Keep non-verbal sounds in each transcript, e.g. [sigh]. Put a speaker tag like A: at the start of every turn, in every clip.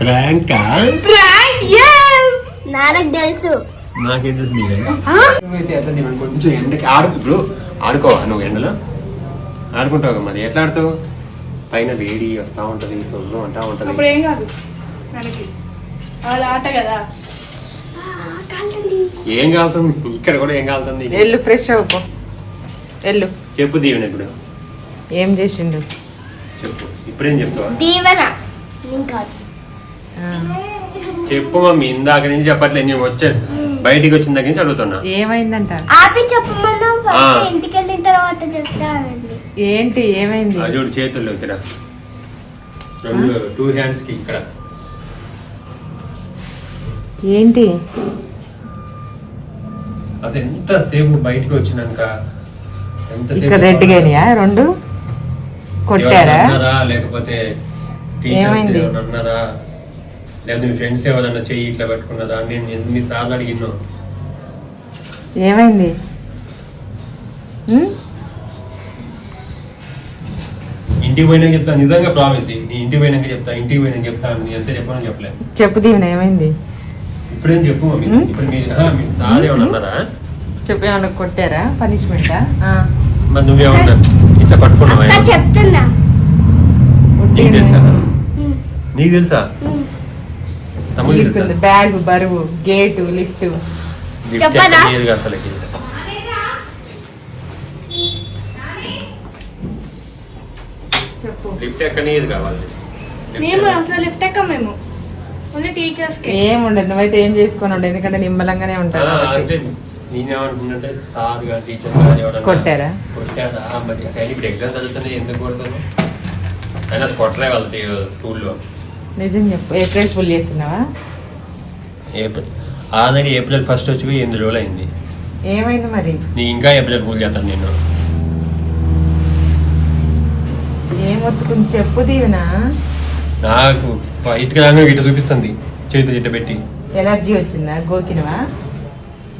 A: ప్రాంకా
B: నాన్నకు తెలుసు.
A: నాకేం తెలుసు నువ్వైతే ఎట్లా నీవు కొంచెం ఎండకి ఆడు ఇప్పుడు ఆడుకో నువ్వు ఎండలో? ఆడుకుంటావు కదా మరి ఎట్లా ఆడుతావు? పైన వేడి వస్తా ఉంటది సొల్లు అంటా
C: అప్పుడు
A: ఉంటది
C: ఏం కాదు మనకి వాళ్ళ ఆట కదా.
A: ఏం కాలుతుంది? ఇక్కడ కూడా ఏం కాలుతుంది?
D: ఎల్లు ఫ్రెష్ అవ్వపో ఎల్లు
A: చెప్పు దీవెన ఇప్పుడు.
D: ఏం చేసిండు?
A: చెప్పు ఇప్పుడేం చెప్తావా?
B: దీవెన.
D: ఆ,
A: చెప్పు మమ్మీ ఇందాక నుంచి చెప్పట్లేదు నేను వచ్చే బయటికి వచ్చిన దగ్గర నుంచి అడుగుతున్నా.
D: ఏమైందంట?
B: ఆపి చెప్పమన్నా
A: ఆ.
B: ఫస్ట్ ఇంటికి వెళ్ళిన తర్వాత చెప్తానండి
D: ఏంటి ఏమైంది?
A: చూడు చేతుల్లో ఇక్కడ రెండు టూ హ్యాండ్స్కి ఇక్కడ.
D: ఏంటి?
A: అసలు ఎంతసేపు బయటికి వచ్చినాక
D: ఇక్కడ రెడ్ గానియా? రెండు? కొట్టారా?
A: లేకపోతే టీచర్స్
D: ఏమైంది?
A: లేదా మీ ఫ్రెండ్స్ ఎవరన్నా చెయ్యి ఇట్లా పెట్టుకున్నారా నేను ఎన్నిసార్లు అడిగినో?
D: ఏమైంది?
A: ఇంటికి పోయినాక చెప్తా నిజంగా ప్రామిస్ నీ ఇంటికి పోయినాక చెప్తా ఇంటికి పోయినాక చెప్తా నీ ఎంత చెప్పానని చెప్పలే.
D: చెప్పు దీవెన ఏమైంది?
A: ఇప్పుడేం చెప్పు మమ్మీ? ఇప్పుడు మీ ఆహా, మీ సార్ ఏమన్నా అన్నారా
D: చెప్పు ఏమన్నా కొట్టారా? పనిష్మెంటా
A: మరి నువ్వేమన్నా ఇట్లా పట్టుకున్నావా?
B: చెప్తున్నా.
A: నీకు తెలుసా? నీకు తెలుసా?
D: బ్యాగ్ బరువు గేటు లిఫ్ట్.
B: చెప్పనా?
A: అసలుకి. కావాలి?
C: మేము అసలు లిఫ్ట్ ఎక్క మేము. ఓన్లీ టీచర్స్కి.
D: ఏముండదు నువ్వైతే ఏం చేసుకొని ఎందుకంటే నిమ్మలంగానే ఉంటావు
A: సార్గా టీచర్గా
D: కొట్టారా?
A: కొట్టారా? మరి ఇప్పుడు ఎగ్జామ్స్ చదువుతున్నాయి ఎందుకు అయినా వాళ్ళకి స్కూల్లో.
D: నిజం చెప్పు. ఏప్రిల్ ఫుల్ చేస్తున్నావా?
A: ఏప్రిల్. ఆల్రెడీ ఏప్రిల్ ఫస్ట్ వచ్చి ఎనిమిది రోజులు అయింది.
D: ఏమైంది మరి?
A: నీ ఇంకా ఏప్రిల్ ఫుల్ చేస్తాను నేను.
D: ఏం ఒత్తుకుని చెప్పు దీవెనా.
A: నాకు ఇటుక రాగా ఇటు చూపిస్తుంది. చేతులు ఇట్ట పెట్టి.
D: ఎలర్జీ వచ్చిందా? గోకినవా?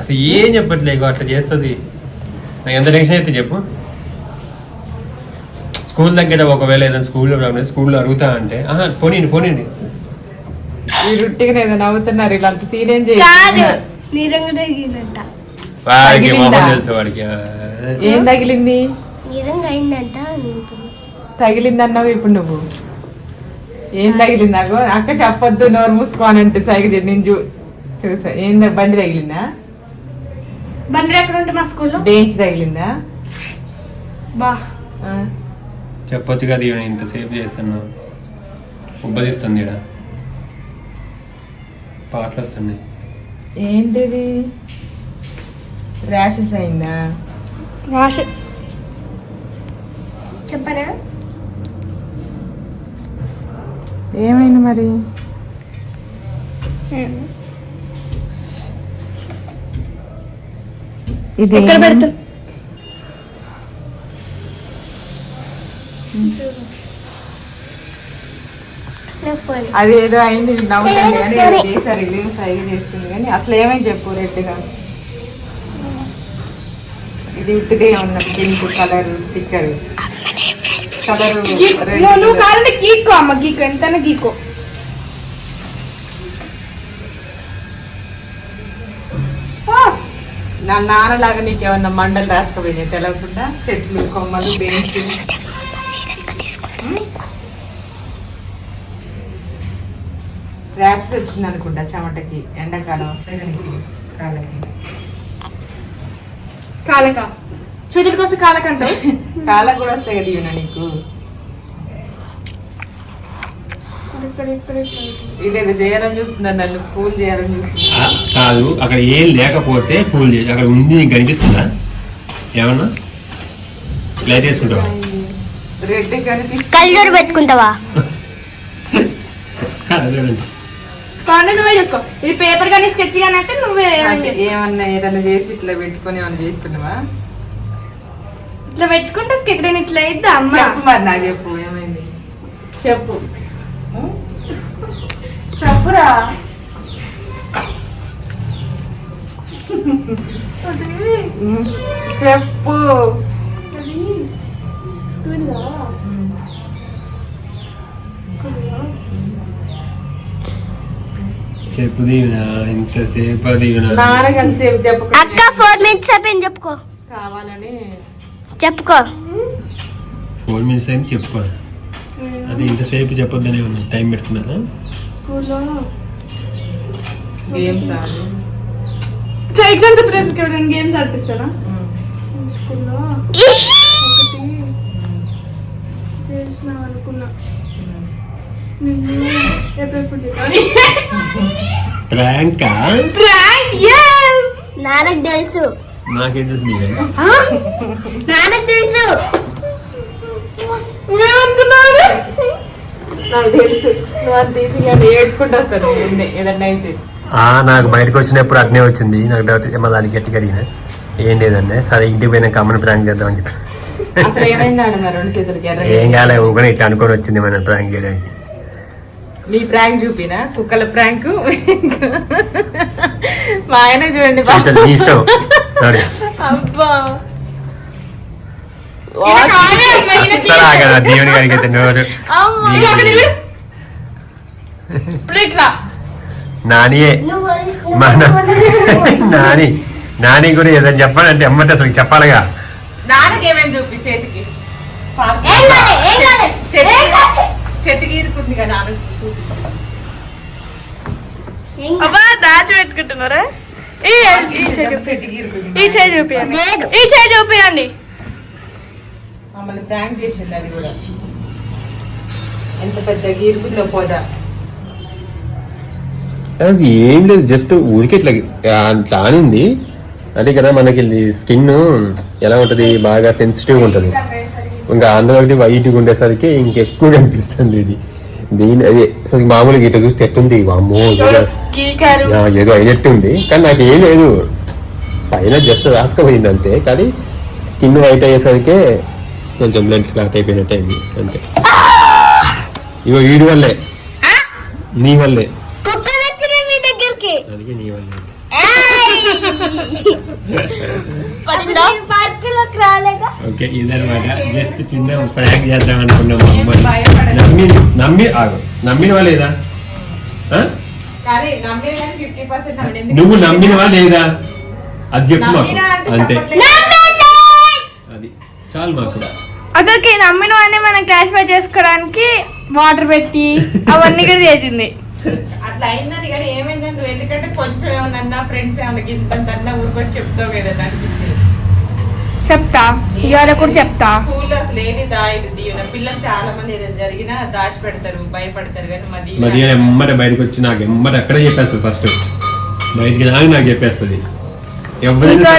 A: అసలు ఏం చెప్పట్లేదు అట్లా చేస్తుంది. నాకు ఎంత టెన్షన్ అయితే చెప్పు. స్కూల్ దగ్గర ఒకవేళ ఏదైనా స్కూల్లో రాకుండా స్కూల్లో అడుగుతా అంటే ఆహా పోనీండి పోనీండి.
D: ఈ రుట్టిగా ఏదో నవ్వుతున్నారు ఇలా అంత సీన్ ఏం
B: కాదు
D: చేయ
B: నిరంగా తగిలిందంట.
A: వాడికి
D: తగిలిందా?
A: మొహం తెలుసు వాడికి.
D: ఏం తగిలింది. తగిలింది అన్నావు ఇప్పుడు నువ్వు? ఏం తగిలింది నాకు? అక్క చెప్పొద్దు నోరు మూసుకోనంటే చేసి నేను చూ చూసా. ఏం బండి తగిలిందా?
C: బండి ఎక్కడ ఉంటే మా స్కూల్లో?
D: బెంచ్ తగిలిందా?
C: బా.
A: చెప్పొచ్చు కదా ఈవెన ఇంతసేపు చేస్తున్నావు ఉబ్బదిస్తుంది ఇక్కడ పాటలు వస్తున్నాయి.
D: ఏంటిది? ర్యాషెస్ అయిందా?
C: రాష
B: చెప్పనా?
D: ఏమైంది మరి? ఇది?
C: ఎక్కడ పెడుతు
B: నాకు పోనీ.
D: అది ఏదో అయింది నవ్వుతుంది కానీ ఏదో చేశారు ఇది సైగ చేస్తుంది కానీ అసలు ఏమైంది చెప్పు రెడ్డిగా? ఇది ఉట్టిదే ఉన్న పింక్ కలర్ స్టిక్కర్. కలర్
C: నువ్వు కావాలంటే గీక్కో అమ్మ గీకో ఎంతైనా గీకో.
D: నా నాన్నలాగా నీకేమన్నా మండలు రాసుకోపోయినాయి తెలవకుండా చెట్లు కొమ్మలు బెంచ్ ర్యాక్స్ వచ్చింది అనుకుంటా చెమటకి ఎండాకాలం వస్తాయి నీకు కాళ్ళకి.
C: కాలక చేతుల కోసం కాలక అంటావు
D: కాళ్ళకు కూడా వస్తాయి కదా ఇవి నీకు. ఇదేదో చేయాలని చూస్తున్నాను నన్ను ఫూల్ చేయాలని చూస్తున్నా
A: కాదు అక్కడ ఏం లేకపోతే ఫుల్ చేసి అక్కడ ఉంది నీకు కనిపిస్తుందా? ఏమన్నా? లైట్ వేసుకుంటావా?
B: కళ్ళజోడు పెట్టుకుంటావా?
A: అదేనండి.
C: కావాలంటే నువ్వే చూసుకో. ఇది పేపర్ కానీ స్కెచ్ కానీ అయితే నువ్వే
D: అంటే ఏమన్నా ఏదైనా చేసి ఇట్లా పెట్టుకొని ఏమన్నా చేసుకున్నావా
C: ఇట్లా పెట్టుకుంటే ఇట్లా అమ్మ?
D: చెప్పు మరి నాకు చెప్పు ఏమైంది? చెప్పు? చెప్పురా. చెప్పు.
A: చెప్పు దీవెన ఇంతసేపు దీవెన
D: చెప్పక
B: అక్క ఫోర్ మినిట్స్ అయిపోయింది చెప్పుకో.
D: కావాలని.
B: చెప్పుకో.
A: ఫోర్ మినిట్స్ అయింది చెప్పు. అది ఇంతసేపు చెప్పొద్దనే ఉన్నా. టైం పెడుతున్నా
C: స్కూల్లో.
D: గేమ్స్
C: ఎగ్జామ్స్ ఎవరైనా గేమ్స్ ఆడిపిస్తారా? స్కూల్లో. అనుకున్నా.
A: ప్రాంకా?
C: Prank yes!
B: తెలుసు.
A: నాకేం తెలుసు నీవే?
D: నాకు తెలుసు. నువ్వు అంత ఈజీగా ఏడ్చుకుంటూ వస్తాను ముందే ఏదన్నా అయితే.
A: ఆ నాకు బయటకు వచ్చినప్పుడు అగ్నే వచ్చింది. నాకు డౌట్ మళ్ళీ దానికి గట్టిగా అడిగిన. ఏం లేదండి సరే ఇంటికి పోయినాక అమ్మని ప్రాంక్ చేద్దామని చెప్పి. ఏం కాలే ఊకొని ఇట్లా అనుకొని వచ్చింది మనం ప్రాంక్ చేయడానికి.
D: మీ ప్రాంక్ చూపినా? కుక్కల ప్రాంక్ మా ఆయన చూడండి. అబ్బా.
A: దేవుని నోరు.
C: ఇట్లా.
A: నానియే. మన నాని నాని కూడా ఏదైనా చెప్పాలంటే అమ్మట అసలు చెప్పాలిగా.
D: చేతికి. చెట్టుకి ఇరుకుంది కదా.
C: అబ్బా దాచి పెట్టుకుంటున్నారా? ఈ ఈ చేయి చూపియండి.
B: లేదు.
C: ఈ చేయి చూపియండి.
D: మమ్మల్ని ప్రాంక్ చేసింది అది కూడా. ఎంత పెద్ద గీరుకుందో పోదా.
A: అది ఏం లేదు జస్ట్ ఊరికి ఇట్లా అట్లా ఆనింది. అంటే కదా మనకి స్కిన్ ఎలా ఉంటది? బాగా సెన్సిటివ్ ఉంటది. ఇంకా అందులో ఒకటి వైట్గా ఉండేసరికి ఇంకెక్కువ కనిపిస్తుంది ఇది. దీని అదే అసలు మామూలుగా ఇట్లా చూస్తే ఎట్టుంది? అమ్మో ఏదో
C: గీకారు?
A: ఆ, ఏదో అయినట్టు ఉంది కానీ నాకు ఏం లేదు. పైన జస్ట్ రాసుకపోయింది అంతే. కానీ స్కిన్ వైట్ అయ్యేసరికి కొంచెం బ్లడ్ ఫ్లాట్ అయిపోయినట్టు అయింది. అంతే. ఇగో వీడి వల్లే. నీ వల్లే. అందుకే నీ వల్లే. ఓకే ఇదనమాట జస్ట్ చిన్న ప్రాంక్ చేద్దాం అనుకున్నాం. నమ్మి నమ్మి ఆగు. నమ్మినవా లేదా? నువ్వు నమ్మినవా లేదా? అది చెప్పు మాకు. అంతే. అది చాలు మాకు.
C: అక్కడికి నమ్మిన వాడిని మనం క్లాసిఫై చేసుకోవడానికి వాటర్ పెట్టి అవన్నీ కూడా చేసింది.
D: అట్లా అయిందని కానీ ఏమైందని నువ్వు ఎందుకంటే కొంచెం ఏమన్నా ఫ్రెండ్స్ ఏమన్నా ఇంత అన్న ఊరుకొని చెప్తావు కదా అనిపిస్తుంది.
C: చెప్తా. ఇవాళ కూడా చెప్తా.
D: స్కూల్లో అసలు ఏది దాయదు పిల్లలు చాలా మంది ఏదైనా జరిగినా దాచి పెడతారు భయపడతారు కానీ మా దీవెన
A: మరి ఎమ్మట బయటకు వచ్చి నాకు ఎమ్మట అక్కడే చెప్పేస్తుంది ఫస్ట్ బయటికి రాని నాకు చెప్పేస్తుంది. ఎవరైనా.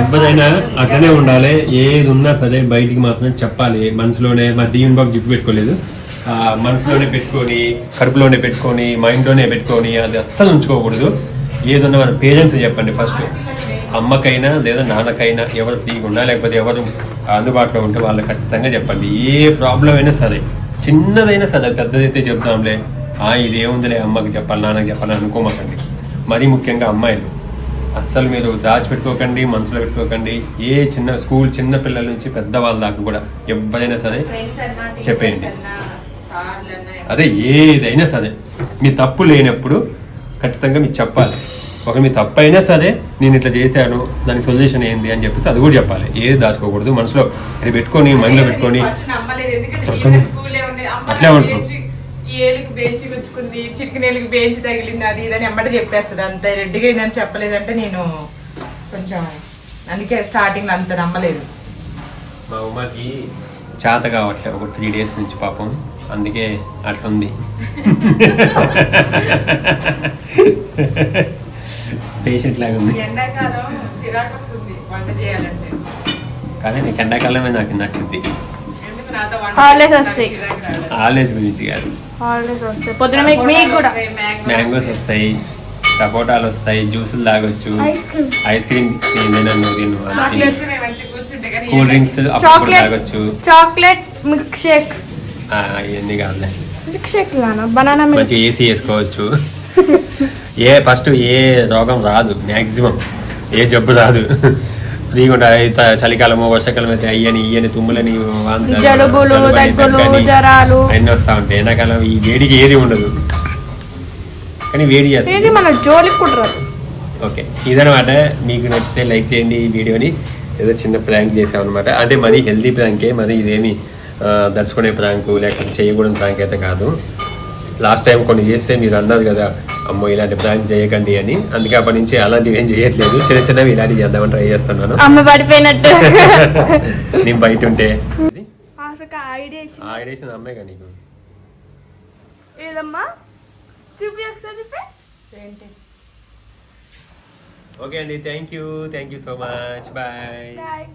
A: ఎవరైనా అట్లనే ఉండాలి. ఏది ఉన్నా సరే బయటికి మాత్రం చెప్పాలి. మనసులోనే మా దీవెన్ బాబు జిప్పు పెట్టుకోలేదు. మనసులోనే పెట్టుకొని కడుపులోనే పెట్టుకొని మైండ్లోనే పెట్టుకొని అది అస్సలు ఉంచుకోకూడదు. ఏదన్నా మన పేరెంట్స్ చెప్పండి ఫస్ట్. అమ్మకైనా లేదా నాన్నకైనా ఎవరు ఫ్రీగా ఉన్నా లేకపోతే ఎవరు అందుబాటులో ఉంటే వాళ్ళకి ఖచ్చితంగా చెప్పండి. ఏ ప్రాబ్లం అయినా సరే చిన్నదైనా సరే పెద్దదైతే చెప్తాంలే ఆ ఇదేముందిలే అమ్మకి చెప్పాలి నాన్నకి చెప్పాలి అనుకోమాకండి. మరీ ముఖ్యంగా అమ్మాయిలు. అస్సలు మీరు దాచిపెట్టుకోకండి మనసులో పెట్టుకోకండి. ఏ చిన్న స్కూల్ చిన్న పిల్లల నుంచి పెద్ద వాళ్ళ దాకా కూడా ఎవరైనా సరే చెప్పేయండి. అదే ఏదైనా సరే. మీ తప్పు లేనప్పుడు ఖచ్చితంగా మీకు చెప్పాలి. ఒక మీ తప్పు అయినా సరే నేను ఇట్లా చేశాను దానికి సొల్యూషన్ ఏంది అని చెప్పేసి అది కూడా చెప్పాలి. ఏది దాచుకోకూడదు మనసులో. ఇది పెట్టుకొని మైండ్లో పెట్టుకొని. అట్లే ఉంటారు.
D: ఏలుకి బెంచి గుచ్చుకుంది చిక్కునేలుకి బెంచి తగిలింది అది ఇదని ఎమ్మట చెప్పేస్తుంది. అంత రెడ్డిగా అయిందని చెప్పలేదంటే నేను కొంచెం అందుకే స్టార్టింగ్ అంత నమ్మలేదు.
A: మా ఉమ్మకి చేత కావట్లేదు ఒక త్రీ డేస్ నుంచి పాపం. అందుకే అట్లా ఉంది. పేషెంట్ లాగా ఉంది. కానీ నీకు ఎండాకాలమే నాకు నచ్చింది.
C: వస్తాయి.
A: హాలిడేస్ గురించి కాదు.
C: హాలిడేస్ వస్తాయి. పొద్దున మీకు మీకు కూడా.
D: వస్తాయి, mangoes
A: మ్యాంగోస్ వస్తాయి సపోటాలు వస్తాయి జ్యూసులు తాగొచ్చు.
B: ఐస్ క్రీమ్
A: ఐస్ క్రీమ్ తిన్నాను తిను? కూల్ డ్రింక్స్ అప్పుడు తాగొచ్చు.
C: చాక్లెట్ మిల్క్ షేక్
A: ఇవన్నీ కాదులే.
C: మిల్క్ షేక్ లానా? బనానా మిల్క్
A: మంచి ఏసీ వేసుకోవచ్చు ఏ ఫస్ట్ ఏ రోగం రాదు మ్యాక్సిమం ఏ జబ్బు రాదు. ఫ్రీగా అయితే చలికాలము వర్షాకాలం అయితే అయ్యని ఇయ్యని తుమ్ములని
C: జలుబులు, దగ్గులు, జ్వరాలు.
A: అన్నీ వస్తూ ఉంటాయి. ఎండాకాలం ఈ వేడికి ఏది ఉండదు. కానీ వేడి
C: ఇది
A: చేస్తుంది
C: మన జోలికి కూడా రాదు.
A: ఓకే. ఇదనమాట మీకు నచ్చితే లైక్ చేయండి ఈ వీడియోని. ఏదో చిన్న ప్రాంక్ చేసామన్నమాట. అంటే మరీ హెల్తీ ప్రాంకే మరి ఇదేమి ఆ, దర్చుకునే ప్రాంక్ లేకపోతే చేయకూడని ప్రాంక్ అయితే కాదు. లాస్ట్ టైం కొన్ని చేస్తే మీరు అన్నారు కదా అమ్మో ఇలాంటి ప్రాంక్ చేయకండి అని. అందుకే అప్పటి నుంచి అలాంటివి ఏం చేయట్లేదు. చిన్న చిన్నవి ఇలాంటివి చేద్దామని ట్రై చేస్తున్నాను.
C: అమ్మ పడిపోయినట్టు. [laughs]
A: నేను బయట ఉంటే.
C: ఐడియా
A: కానీ నీకు.
C: ఏదమ్మా? చూపి ఒకసారి చూపి
D: ఏంటి?
A: ఓకే అండి thank you thank you so much bye
C: bye